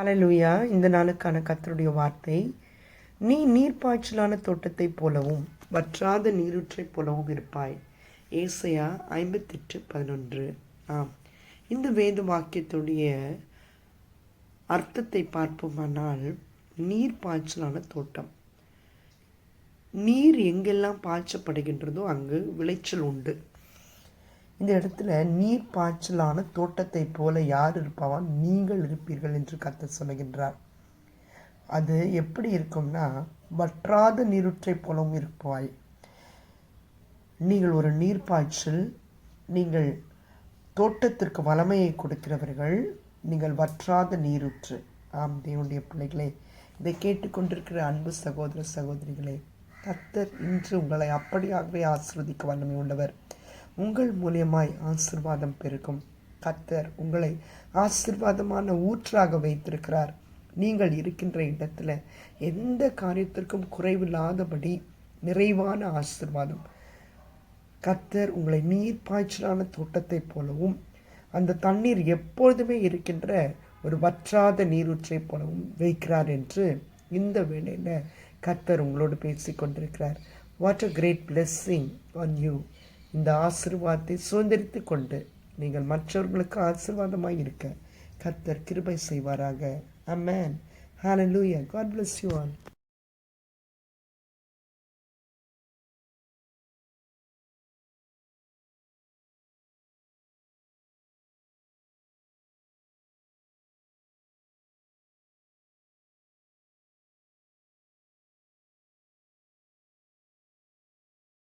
அலலுயா இந்த நாளுக்கான கத்தருடைய வார்த்தை நீ நீர்ப்பாய்ச்சலான தோட்டத்தைப் போலவும் வற்றாத நீரூற்றைப் போலவும் இருப்பாய். ஏசையா ஐம்பத்தெட்டு பதினொன்று. ஆம். இந்த வேத வாக்கியத்துடைய அர்த்தத்தை பார்ப்போமானால் நீர் பாய்ச்சலான தோட்டம். நீர் எங்கெல்லாம் பாய்ச்சப்படுகின்றதோ அங்கு விளைச்சல் உண்டு. இந்த இடத்துல நீர் பாய்ச்சலான தோட்டத்தை போல யார் இருப்பாவான் நீங்கள் இருப்பீர்கள் என்று கத்த சொல்லுகின்றார். அது எப்படி இருக்கும்னா வற்றாத நீருற்றை போலவும் இருப்பாய். நீங்கள் ஒரு நீர் பாய்ச்சல் நீங்கள் தோட்டத்திற்கு வளமையை கொடுக்கிறவர்கள் நீங்கள் வற்றாத நீருற்று. ஆம் தேவனுடைய பிள்ளைகளே இதை கேட்டுக்கொண்டிருக்கிற அன்பு சகோதர சகோதரிகளே கத்தர் இன்று உங்களை அப்படியாகவே ஆசிர்வதிக்க வல்லமை உள்ளவர். உங்கள் மூலியமாய் ஆசிர்வாதம் பெருகும் கத்தர் உங்களை ஆசிர்வாதமான ஊற்றாக வைத்திருக்கிறார். நீங்கள் இருக்கின்ற இடத்துல எந்த காரியத்திற்கும் குறைவில்லாதபடி நிறைவான ஆசிர்வாதம். கத்தர் உங்களை நீர் பாய்ச்சலான தோட்டத்தைப் போலவும் அந்த தண்ணீர் எப்பொழுதுமே இருக்கின்ற ஒரு வற்றாத நீரூற்றை போலவும் வைக்கிறார் என்று இந்த வேளையில் கத்தர் உங்களோடு பேசி கொண்டிருக்கிறார் what a great blessing on you இந்த ஆசிர்வாதத்தை சுதந்திரித்து கொண்டு நீங்கள் மற்றவர்களுக்கு ஆசிர்வாதமாக இருக்க கர்த்தர் கிருபை செய்வாராக. அம்மேன் லூயா காட் ப்ளஸ் யூ ஆல்